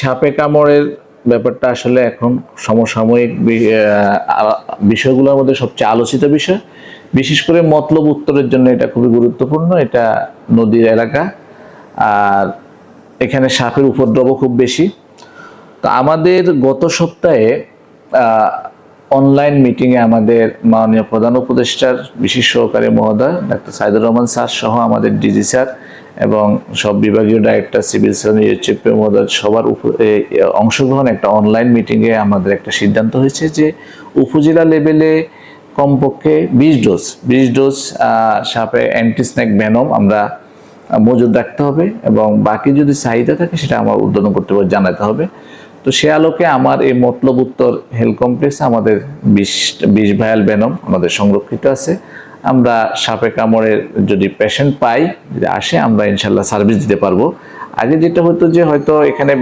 সাপে কামড়ের ব্যাপারটা আসলে এখন সমসাময়িক বিষয়গুলোর মধ্যে সবচেয়ে আলোচিত বিষয়। বিশেষ করে মতলব উত্তরের জন্য এটা খুবই গুরুত্বপূর্ণ। এটা নদীর এলাকা, আর এখানে সাপের উপদ্রব খুব বেশি। তো আমাদের গত সপ্তাহে অনলাইন মিটিংয়ে আমাদের মাননীয় প্রধান উপদেষ্টার বিশেষ সহকারী মহোদয়, ডাক্তার সাইদুর রহমান স্যার সহ আমাদের ডিজি স্যার এবং সব বিভাগীয় ডাইরেক্টর সিভিল সার্জন মহোদয় সবার অংশগ্রহণ একটা অনলাইন মিটিংয়ে আমাদের একটা সিদ্ধান্ত হয়েছে যে উপজেলা লেভেলে কমপক্ষে বিশ ডোজ বিশ ডোজ সাপে অ্যান্টিস্ন্যাক ভ্যানম আমরা মজুদ রাখতে হবে এবং বাকি যদি চাহিদা থাকে সেটা আমার উদ্বোধন কর্তৃপক্ষ জানাতে হবে। তো সে আলোকে আমার এই মতলব উত্তর হেলথ কমপ্লেক্সে আমাদের বিষ বিশ ভায়াল বেনম আমাদের সংরক্ষিত আছে। আমরা সাপে কামড়ের যদি পেশেন্ট পাই, যদি আসে, আমরা ইনশাল্লাহ সার্ভিস দিতে পারব। আগে যেটা হতো যে হয়তো এখানে